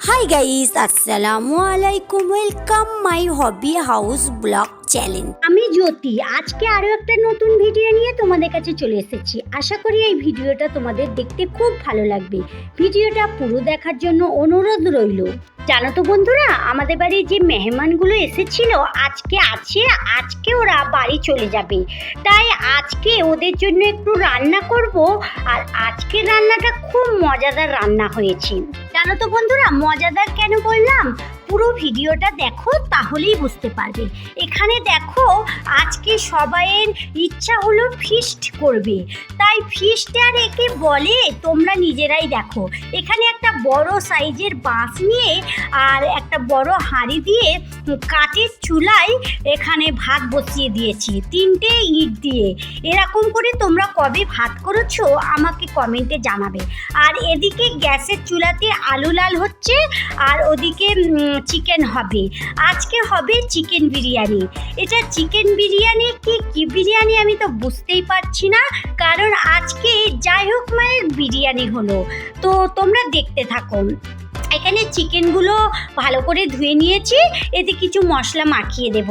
Hi guys, Assalamu alaikum. Welcome my hobby house blog channel আমি জ্যোতি, আজকে আরও একটা নতুন ভিডিও নিয়ে তোমাদের কাছে চলে এসেছি। আশা করি এই ভিডিওটা তোমাদের দেখতে খুব ভালো লাগবে। ভিডিওটা পুরো দেখার জন্য অনুরোধ রইল। জানো তো বন্ধুরা, আমাদের বাড়ির যে মেহমানগুলো এসেছিল, আজকে আছে, আজকে ওরা বাড়ি চলে যাবে। তাই আজকে ওদের জন্য একটু রান্না করব, আর আজকের রান্নাটা খুব মজাদার রান্না হয়েছে। জানো তো বন্ধুরা, মজাদার কেন বললাম? পুরো ভিডিওটা দেখো, তাহলেই বুঝতে পারবে। এখানে দেখো, আজকে সবাইয়ের ইচ্ছা হলো ফিস্ট করবে। তাই ফিস্ট আর একে বলে তোমরা নিজেরাই দেখো। এখানে একটা বড় সাইজের বাঁশ নিয়ে আর একটা বড় হাঁড়ি দিয়ে কাঠের চুলায় এখানে ভাত বসিয়ে দিয়েছি, তিনটে ইট দিয়ে। এরকম করে তোমরা কবে ভাত করেছ আমাকে কমেন্টে জানাবে। আর এদিকে গ্যাসের চুলাতে আলু লাল হচ্ছে, আর ওদিকে চিকেন হবে। আজকে হবে চিকেন বিরিয়ানি। এটা চিকেন বিরিয়ানি কি কি বিরিয়ানি আমি তো বুঝতেই পারছি না। কারণ আজকে যাই হোক মায়ের বিরিয়ানি হলো। তো তোমরা দেখতে থাকো। এখানে চিকেনগুলো ভালো করে ধুয়ে নিয়েছি, এতে কিছু মশলা মাখিয়ে দেব।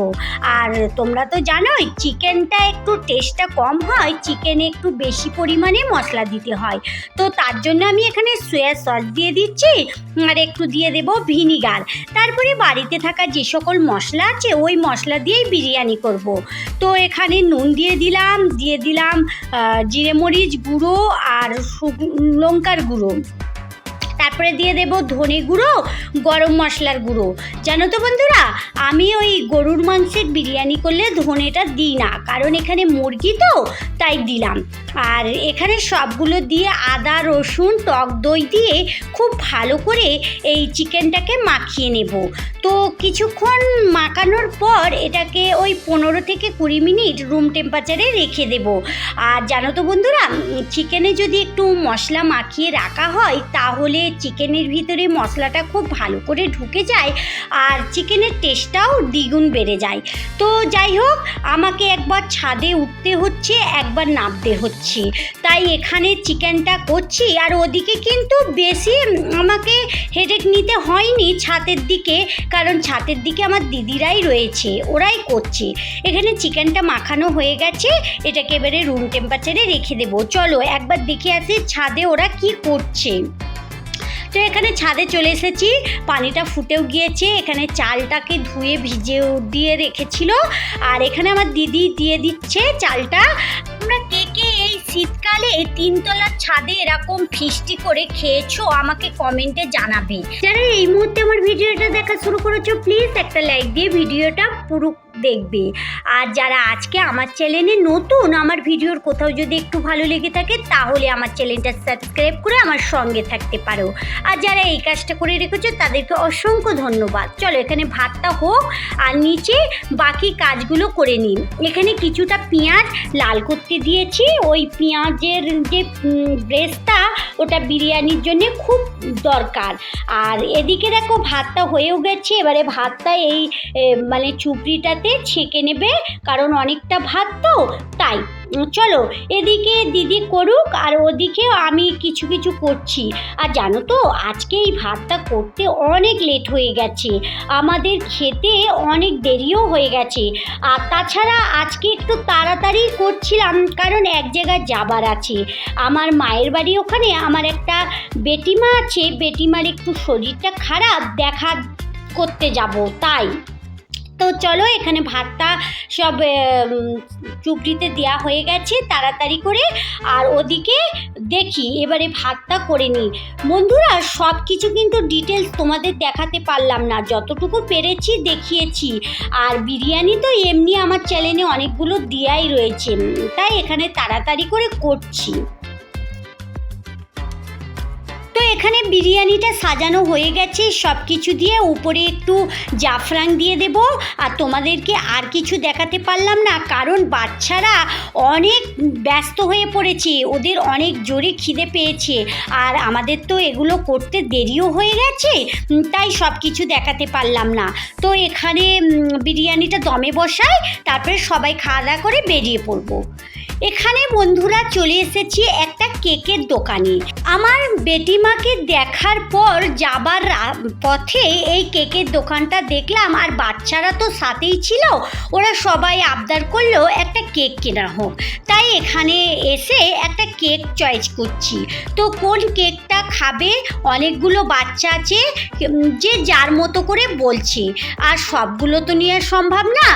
আর তোমরা তো জানোই, চিকেনটা একটু টেস্টটা কম হয়, চিকেনে একটু বেশি পরিমাণে মশলা দিতে হয়। তো তার জন্য আমি এখানে সোয়া সস দিয়ে দিচ্ছি, আর একটু দিয়ে দেব ভিনিগার তারপরে বাড়িতে থাকা যে সকল মশলা আছে, ওই মশলা দিয়েই বিরিয়ানি করব। তো এখানে নুন দিয়ে দিলাম দিয়ে দিলাম জিরে মরিচ গুঁড়ো আর লঙ্কার গুঁড়ো। তারপরে দিয়ে দেব ধনে গুঁড়ো, গরম মশলার গুঁড়ো। জানো তো বন্ধুরা, আমি ওই গরুর মাংসের বিরিয়ানি করলে ধনেটা দিই না, কারণ এখানে মুরগি তো, তাই দিলাম। আর এখানে সবগুলো দিয়ে আদা, রসুন, টক দই দিয়ে খুব ভালো করে এই চিকেনটাকে মাখিয়ে নেব। তো কিছুক্ষণ মাখানোর পর এটাকে ওই পনেরো থেকে কুড়ি মিনিট রুম টেম্পারেচারে রেখে দেব। আর জানো তো বন্ধুরা চিকেনে যদি একটু মশলা মাখিয়ে রাখা হয়, তাহলে চিকেনের ভিতরে মশলাটা খুব ভালো করে ঢুকে যায় আর চিকেনের টেস্টটাও দ্বিগুণ বেড়ে যায়। তো যাই হোক, আমাকে একবার ছাদে উঠতে হচ্ছে, একবার নামতে হচ্ছে। তাই এখানে চিকেনটা করছি। আর ওদিকে কিন্তু বেশি আমাকে হেডেক নিতে হয়নি ছাদের দিকে, কারণ ছাদের দিকে আমার দিদিরাই রয়েছে, ওরাই করছে। এখানে চিকেনটা মাখানো হয়ে গেছে, এটাকে এবারে রুম টেম্পারেচারে রেখে দেবো। চলো, একবার দেখে আসি ছাদে ওরা কি করছে। তো এখানে ছাদে চলে এসেছি। পানিটা ফুটেও গিয়েছে। এখানে চালটাকে ধুয়ে ভিজে দিয়ে রেখেছিল। আর এখানে আমার দিদি দিয়ে দিচ্ছে চালটা। তোমরা কে কে এই শীতকালে এই তিনতলার ছাদে এরকম ফিস্টি করে খেয়েছো আমাকে কমেন্টে জানাবে। যারা এই মুহূর্তে আমার ভিডিওটা দেখা শুরু করেছ প্লিজ একটা লাইক দিয়ে ভিডিওটা পুরো দেখবে। আর যারা আজকে আমার চ্যানেলে নতুন, আমার ভিডিওর কোথাও যদি একটু ভালো লেগে থাকে, তাহলে আমার চ্যানেলটা সাবস্ক্রাইব করে আমার সঙ্গে থাকতে পারো। আর যারা এই কাজটা করে রেখেছো, তাদেরকে অসংখ্য ধন্যবাদ। চলো এখানে ভাতটা হোক, আর নিচে বাকি কাজগুলো করে নিন। এখানে কিছুটা পেঁয়াজ লাল করতে দিয়েছি। ওই পেঁয়াজের যে ব্রেসটা ওটা বিরিয়ানির জন্য খুব দরকার। আর এদিকে দেখো ভাতটা হয়েও গেছে, এবারে ভাতটা এই মানে চুপড়িটাতে ছেঁকে নেবে, কারণ অনেকটা ভাত তো, তাই। চলো, এদিকে দিদি করুক আর ওদিকেও আমি কিছু কিছু করছি। আর জানো তো, আজকে এই ভাতটা করতে অনেক লেট হয়ে গেছে। আমাদের খেতে অনেক দেরিও হয়ে গেছে। আর তাছাড়া আজকে একটু তাড়াতাড়ি করছিলাম, কারণ এক জায়গায় যাবার আছে। আমার মায়ের বাড়ি ওখানে, আমার একটা বেটিমা আছে, বেটিমার একটু শরীরটা খারাপ, দেখা করতে যাব, তাই। তো চলো এখানে ভাতটা সব উম, চুপড়িতে দেওয়া হয়ে গেছে তাড়াতাড়ি করে। আর ওদিকে দেখি এবারে ভাতটা করে নিই। বন্ধুরা সব কিছু কিন্তু ডিটেলস তোমাদের দেখাতে পারলাম না। যতটুকু পেরেছি দেখিয়েছি। আর বিরিয়ানি তো এমনি আমার চ্যানেলে অনেকগুলো দেওয়াই রয়েছে। তাই এখানে তাড়াতাড়ি করে করছি। তো এখানে বিরিয়ানিটা সাজানো হয়ে গেছে সব কিছু দিয়ে উপরে একটু জাফরাং দিয়ে দেব। আর তোমাদেরকে আর কিছু দেখাতে পারলাম না, কারণ বাচ্চারা অনেক ব্যস্ত হয়ে পড়েছে, ওদের অনেক জোরে খিদে পেয়েছে। আর আমাদের তো এগুলো করতে দেরিও হয়ে গেছে তাই সব কিছু দেখাতে পারলাম না। তো এখানে বিরিয়ানিটা দমে বসাই, তারপরে সবাই খাওয়া দাওয়া করে বেরিয়ে পড়ব। এখানে বন্ধুরা চলে এসেছি একটা কেকের দোকানে। আমার বেটিমাকে দেখার পর যাবার পথে এই কেকের দোকানটা দেখলাম, আর বাচ্চারা তো সাথেই ছিল, ওরা সবাই আবদার করল একটা কেক কেনা হোক। তাই এখানে এসে একটা কেক চয়েস করছি। তো কোন কেকটা খাবে, অনেকগুলো বাচ্চা আছে যে যার মতো করে বলছে। আর সবগুলো তো নেওয়া সম্ভব না।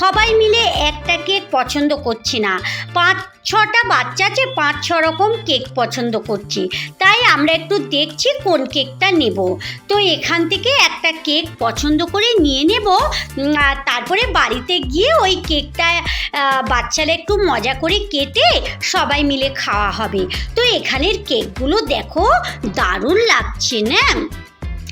সবাই মিলে একটা কেক পছন্দ করছে না। পাঁচ, ছটা বাচ্চা আছে, পাঁচ, ছ রকম কেক পছন্দ করছে। তাই আমরা একটু দেখছি কোন কেকটা নেব। তো এখান থেকে একটা কেক পছন্দ করে নিয়ে নেব। তারপরে বাড়িতে গিয়ে ওই কেকটা বাচ্চারা একটু মজা করে কেটে সবাই মিলে খাওয়া হবে। তো এখানের কেকগুলো দেখো, দারুণ লাগছে, না?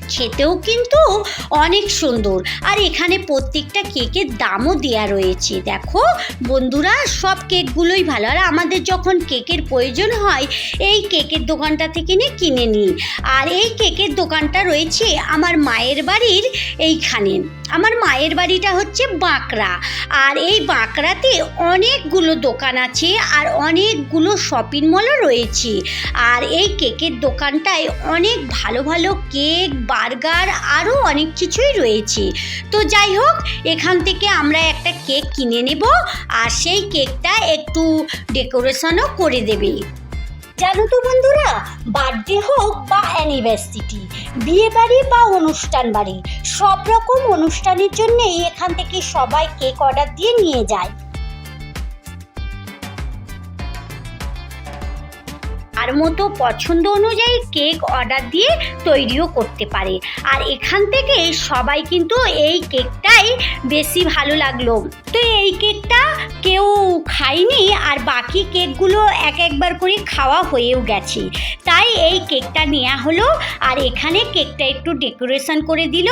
খেতেও কিন্তু অনেক সুন্দর। আর এখানে প্রত্যেকটা কেকের দামও দেয়া রয়েছে। দেখো, বন্ধুরা, সব কেকগুলোই ভালো। আর আমাদের যখন কেকের প্রয়োজন হয়, এই কেকের দোকানটা থেকে নিয়ে কিনে নিই। আর এই কেকের দোকানটা রয়েছে আমার মায়ের বাড়ির এইখানে। আমার মায়ের বাড়িটা হচ্ছে বাঁকড়া। আর এই বাঁকড়াতে অনেকগুলো দোকান আছে আর অনেকগুলো শপিং মলও রয়েছে। আর এই কেকের দোকানটায় অনেক ভালো ভালো কেক, বার্গার আরও অনেক কিছুই রয়েছে। তো যাই হোক, এখান থেকে আমরা একটা কেক কিনে নেব আর সেই কেকটা একটু ডেকোরেশনও করে দেবে। জানো তো বন্ধুরা, বার্থডে হোক বা অ্যানিভার্সিটি বিয়ে বাড়ি বা অনুষ্ঠান বাড়ি, সব রকম অনুষ্ঠানের জন্যেই এখান থেকে সবাই কেক অর্ডার দিয়ে নিয়ে যায়। আর মতো পছন্দ অনুযায়ী কেক অর্ডার দিয়ে তৈরিও করতে পারে। আর এখান থেকে সবাই কিন্তু এই কেকটাই বেশি ভালো লাগল। তো এই কেকটা কেউ খায়নি আর বাকি কেকগুলো এক একবার করে খাওয়া হয়েও গেছে। তাই এই কেকটা নেওয়া হলো আর এখানে কেকটা একটু ডেকোরেশন করে দিল,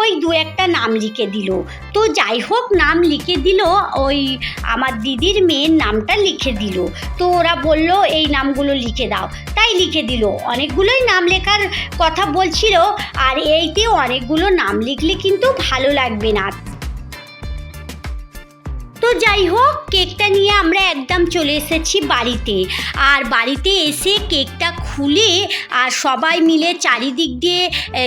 ওই দু একটা নাম লিখে দিল। তো যাই হোক, নাম লিখে দিল, ওই আমার দিদির মেয়ের নামটা লিখে দিল। তো ওরা বলল, এই নামগুলো লিখে দাও। তাই লিখে দিল। অনেকগুলোই নাম লেখার কথা বলছিল, আর এইতে অনেকগুলো নাম লিখলে কিন্তু ভালো লাগবে না। যাই হোক কেকটা নিয়ে আমরা একদম চলে এসেছি বাড়িতে। আর বাড়িতে এসে কেকটা খুলে আর সবাই মিলে চারিদিক দিয়ে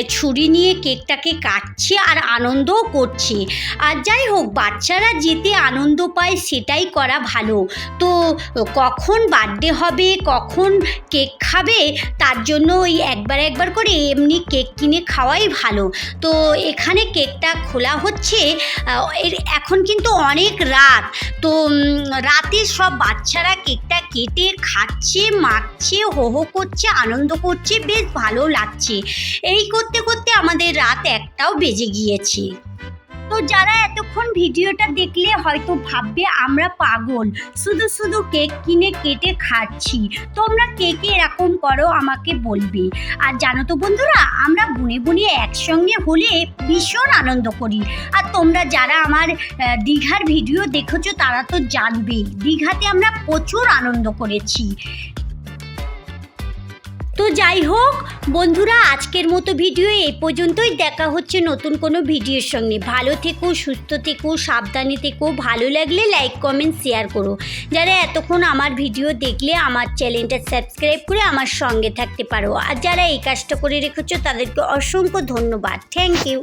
ছুরি নিয়ে কেকটাকে কাটছে আর আনন্দও করছে। আর যাই হোক বাচ্চারা যেতে আনন্দ পায় সেটাই করা ভালো। তো, কখন বার্থডে হবে, কখন কেক খাবে, তার জন্য ওই একবার একবার করে এমনি কেক কিনে খাওয়াই ভালো। তো, এখানে কেকটা খোলা হচ্ছে এখন কিন্তু অনেক রাত। তো রাতে সব বাচ্চারা কেকটা কেটে খাচ্ছে, মাখছে, হো হো করছে, আনন্দ করছে, বেশ ভালো লাগছে। এই করতে করতে আমাদের রাত একটাও বেজে গিয়েছে। তো যারা এতক্ষণ ভিডিওটা দেখলে হয়তো ভাববে আমরা পাগল। শুধু শুধু কেক কিনে কেটে খাচ্ছি। তোমরা কেকে এরকম করো আমাকে বলবে। আর জানো তো বন্ধুরা, আমরা বুনে বুনে একসঙ্গে হলে ভীষণ আনন্দ করি। আর তোমরা যারা আমার দীঘার ভিডিও দেখেছ তারা তো জানবেই। দীঘাতে আমরা প্রচুর আনন্দ করেছি। তো যাই হোক, বন্ধুরা, আজকের মতো ভিডিও এই পর্যন্তই। দেখা হচ্ছে নতুন কোনো ভিডিওর সঙ্গে। ভালো থেকো, সুস্থ থেকো, সাবধানে থেকো। ভালো লাগলে লাইক কমেন্ট শেয়ার করো। যারা এতক্ষণ আমার ভিডিও দেখলে, আমার চ্যানেলটা সাবস্ক্রাইব করে আমার সঙ্গে থাকতে পারো। আর যারা এই কাজটা করে রেখেছো, তাদেরকে অসংখ্য ধন্যবাদ। Thank you